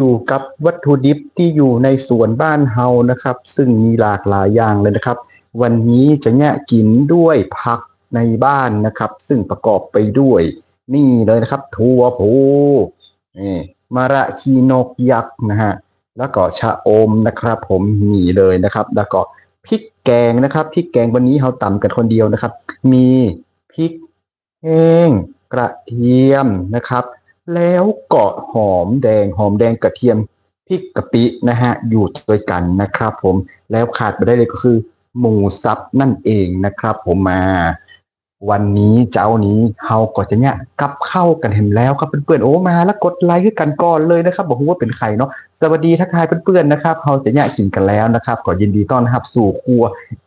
อยู่กับวัตถุดิบที่อยู่ในสวนบ้านเฮานะครับ ซึ่งมีหลากหลายอย่างเลยนะครับ วันนี้จะแงะกินด้วยผักในบ้านนะครับ ซึ่งประกอบไปด้วย นี่เลยนะครับถั่วพูนี่มะระคีนกยักษ์นะฮะแล้วก็ชะอมนะครับ ผมนี่เลยนะครับ แล้วก็พริกแกงนะครับพริกแกงวันนี้เราตำกันคนเดียวนะครับ มีพริกแห้งกระเทียมนะครับ แล้วก็หอมแดงหอมแดงกระเทียมพริกกะปินะฮะอยู่ด้วยกันนะครับผมแล้วขาดไปได้เลยก็คือ หมูสับนั่นเองนะครับ ผมมาวันนี้เจ้านี้เฮาก็จะเนี่ยกลับเข้ากันเห็นแล้วครับเพื่อนๆโอ้มาแล้วกดไลค์ให้กันก่อนเลยนะครับ บอกว่าเป็นใครเนาะสวัสดีทักทายเพื่อนๆนะครับเฮาจะเนี่ยกินกันแล้วนะครับก็ยินดีต้อนรับสู่ครัว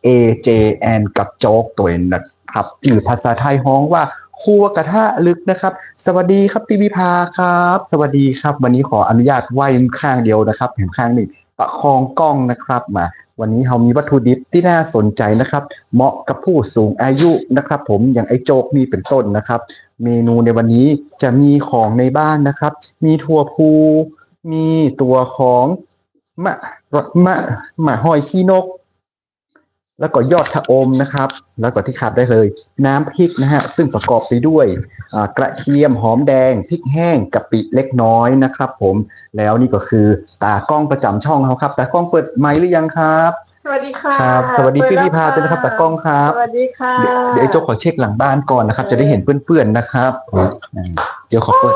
AJN กับโจ๊กตัวเองนะครับหรือภาษาไทยฮ้องว่า ครัวกระทะลึกนะครับ สวัสดีครับตีวิภาครับ สวัสดีครับ วันนี้ขออนุญาตไหว้ข้างเดียวนะครับแถมข้างหนึ่งประคองกล้องนะครับมาวันนี้เรามีวัตถุดิบที่น่าสนใจนะครับ เหมาะกับผู้สูงอายุนะครับ ผมอย่างไอ้โจ๊กมีเป็นต้นนะครับ เมนูในวันนี้จะมีของในบ้านนะครับ มีถั่วพูมีตัวของมะมะมะหอยขี้นก แล้วก็ยอดชะอมนะครับ แล้วก็ที่ขาดได้เลย น้ำพริกนะฮะซึ่งประกอบไปด้วยอ่ากระเทียมหอมแดงพริกแห้งกะปิเล็กน้อยนะครับ ผมแล้วนี่ก็คือตากล้องประจำช่องเขาครับตากล้องเปิดไมค์หรือยังครับ สวัสดีค่ะครับสวัสดีเปิพี่แล้พิพาด้วยนะครับตากล้องครับสวัสดีค่ะเดี๋ยวเดี๋ยวไอ้โจ๊กขอเช็คหลังบ้านก่อนนะครับ จะได้เห็นเพื่อนๆนะครับอ่าเดี๋ยวขอเปิด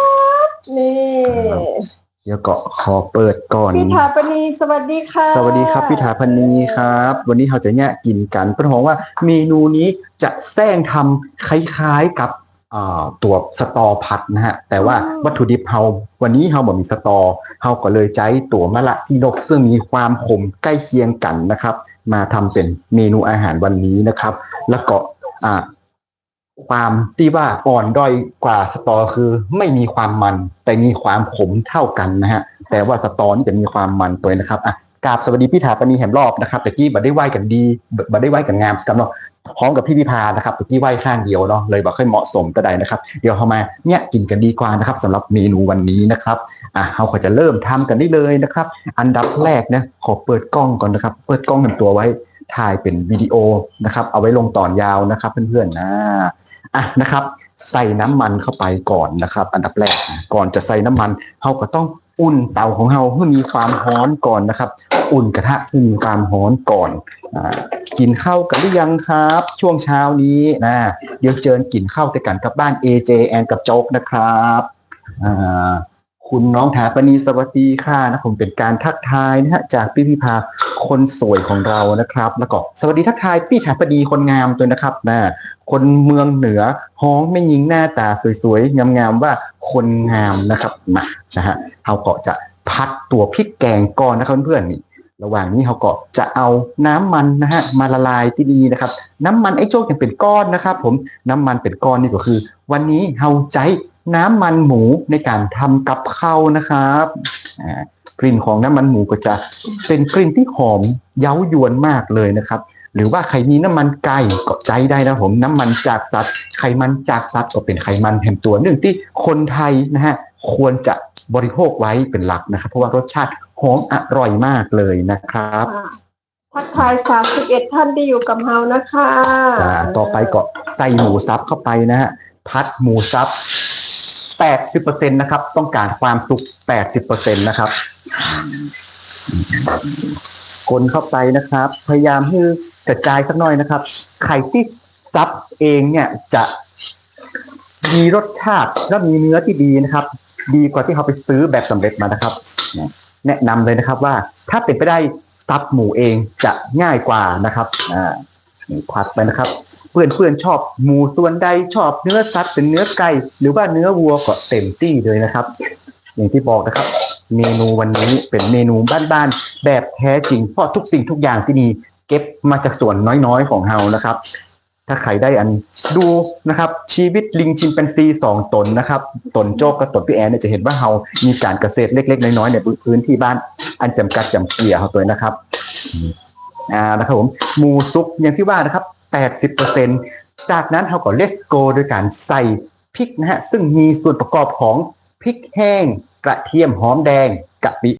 นี่ เดี๋ยวก็ขอเปิดก่อน พี่ถาปณีสวัสดีค่ะ สวัสดีครับพี่ถาพนีครับ วันนี้เราจะเนี่ยกินกันเพื่อนบอกว่าเมนูนี้จะแซงทำคล้ายๆกับอ่าตัวสตอผัดนะฮะ แต่ว่าวัตถุดิบเราวันนี้เราบอกมีสตอเราก็เลยใช้ตัวมะละที่นกซึ่งมีความขมใกล้เคียงกันนะครับ มาทำเป็นเมนูอาหารวันนี้นะครับ แล้วก็อ่า ความที่ว่าอ่อนด้อยกว่าสตอคือไม่มีความมัน แต่มีความขมเท่ากันนะฮะแต่ว่าสตอนี่จะมีความมันตัวนะครับอะกราบสวัสดีพี่ถาปณีแหมรอบนะครับตะกี้บัดได้ไหวกันดีบัดได้ไหวกันงามกันเนาะพร้อมกับพี่พิพานะครับตะกี้ไหวข้างเดียวเนาะเลยบอกค่อยเหมาะสมก็ได้นะครับ เดี๋ยวเข้ามาเนี่ยกินกันดีกว่านะครับสำหรับเมนูวันนี้นะครับอะเราก็จะเริ่มทำกันได้เลยนะครับ อันดับแรกนะขอเปิดกล้องก่อนนะครับ เปิดกล้องเป็นตัวไว้ถ่ายเป็นวิดีโอนะครับ เอาไว้ลงตอนยาวนะครับ เพื่อนๆนะ อะนะครับ ใส่น้ำมันเข้าไปก่อนนะครับ อันดับแรกก่อนจะใส่น้ำมันเราก็ต้องอุ่นเตาของเราให้มีความร้อนก่อนนะครับ อุ่นกระทะให้มีความร้อนก่อนอ่ากินข้าวกันหรือยังครับ ช่วงเช้านี้นะเดี๋ยวเจิญกินข้าวด้วยกันกับบ้าน AJ แอนกับโจ๊กนะครับอ่าคุณน้องถาปณีสวัสดีค่ะนะผมเป็นการทักทายนะฮะจากพี่พิพาคนสวยของเรานะครับ แล้วก็สวัสดีทักทายพี่ถาปณีคนงามด้วยนะครับนะคนเมืองเหนือฮ้องไม่ยิงหน้าตาสวยๆงามๆว่าคนงามนะครับมานะฮะเขาก็จะพัดตัวพริกแกงก่อนนะครับเพื่อนๆนี่ระหว่างนี้เขาก็จะเอาน้ำมันนะฮะมาละลายที่นี่นะครับ น้ำมันไอ้โจ๊กยังเป็นก้อนนะครับ ผมน้ำมันเป็นก้อนนี่ก็คือ วันนี้เราใช้น้ำมันหมูในการทำกับข้าวนะครับอ่า กลิ่นของน้ำมันหมูก็จะเป็นกลิ่นที่หอมเย้ายวนมากเลยนะครับ หรือว่าใครมีน้ำมันไก่ก็ใจได้นะผมน้ำมันจากสัตว์ ไขมันจากสัตว์ก็เป็นไขมันแห่งตัวหนึ่งที่คนไทยนะฮะควรจะบริโภคไว้เป็นหลักนะครับ เพราะว่ารสชาติหอมอร่อยมากเลยนะครับทักทายสามสิบเอ็ดท่านที่อยู่กับเรานะคะอ่าต่อไปก็ใส่หมูสับเข้าไปนะฮะพัดหมูสับ80%นะครับ ต้องการความสุก80%นะครับ คนเข้าไปนะครับ พยายามให้กระจายสักหน่อยนะครับ ไข่ที่ซับเองเนี่ยจะมีรสชาติและมีเนื้อที่ดีนะครับ ดีกว่าที่เขาไปซื้อแบบสำเร็จมานะครับ แนะนำเลยนะครับว่าถ้าเป็นไปได้ซับหมูเองจะง่ายกว่านะครับอ่านี่ผัดไปนะครับ เพื่อนเพื่อนๆชอบหมูส่วนใดชอบเนื้อสัตว์เป็นเนื้อไก่หรือว่าเนื้อวัวก็เต็มที่เลยนะครับ อย่างที่บอกนะครับ เมนูวันนี้เป็นเมนูบ้านๆแบบแท้จริง เพราะทุกสิ่งทุกอย่างที่นี่เก็บมาจากส่วนน้อยๆของเฮานะครับ ถ้าใครได้อันดูนะครับ ชีวิตลิงชิมแปนซีสองตนนะครับตนโจกกับตนพี่แอนเนี่ยจะเห็นว่าเฮามีการเกษตรเล็กๆ น้อยๆในพื้นที่บ้านอันจำกัดจำเกี่ยเฮาตัวนะครับอ่านะครับผมหมูซุปอย่างที่ว่านะครับ80%จากนั้นเขาก็เลสโกโดยการใส่พริกนะฮะซึ่งมีส่วนประกอบของพริกแห้ง กระเทียมหอมแดงกะปิ